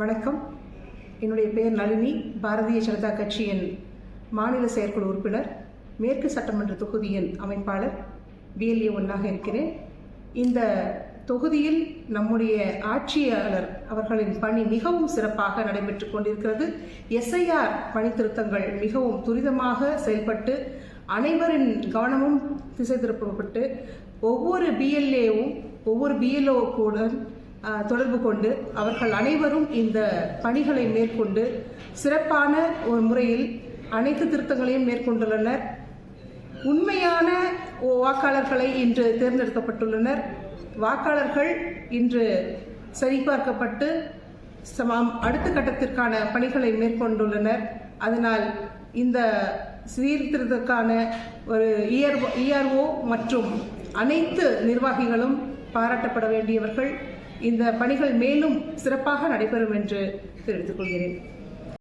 வணக்கம். என்னுடைய பெயர் நளினி. பாரதிய ஜனதா கட்சியின் மாநில செயற்குழு உறுப்பினர் மேற்கு சட்டமன்ற தொகுதியின் அமைப்பாளர் பிஎல்ஏ ஒன்றாக இருக்கிறேன். இந்த தொகுதியில் நம்முடைய ஆட்சியாளர் அவர்களின் பணி மிகவும் சிறப்பாக நடைபெற்று கொண்டிருக்கிறது. எஸ்ஐஆர் பணி திருத்தங்கள் மிகவும் துரிதமாக செயல்பட்டு அனைவரின் கவனமும் திசை திருப்பப்பட்டு ஒவ்வொரு பிஎல்ஏவும் ஒவ்வொரு பிஎல்ஓ கூட தொடர்பு கொண்டு அவர்கள் அனைவரும் இந்த பணிகளை மேற்கொண்டு சிறப்பான ஒரு முறையில் அனைத்து திருத்தங்களையும் மேற்கொண்டுள்ளனர். உண்மையான ஓ- வாக்காளர்களை இன்று தேர்ந்தெடுக்கப்பட்டுள்ளனர். வாக்காளர்கள் இன்று சரிபார்க்கப்பட்டு சமம் அடுத்த கட்டத்திற்கான பணிகளை மேற்கொண்டுள்ளனர். அதனால் இந்த சீர்திருத்தத்துக்கான ஒரு இஆர்ஓ மற்றும் அனைத்து நிர்வாகிகளும் பாராட்டப்பட வேண்டியவர்கள் இந்த பணிகள் மேலும் சிறப்பாக நடைபெறும் என்று தெரிவித்துக் கொள்கிறேன்.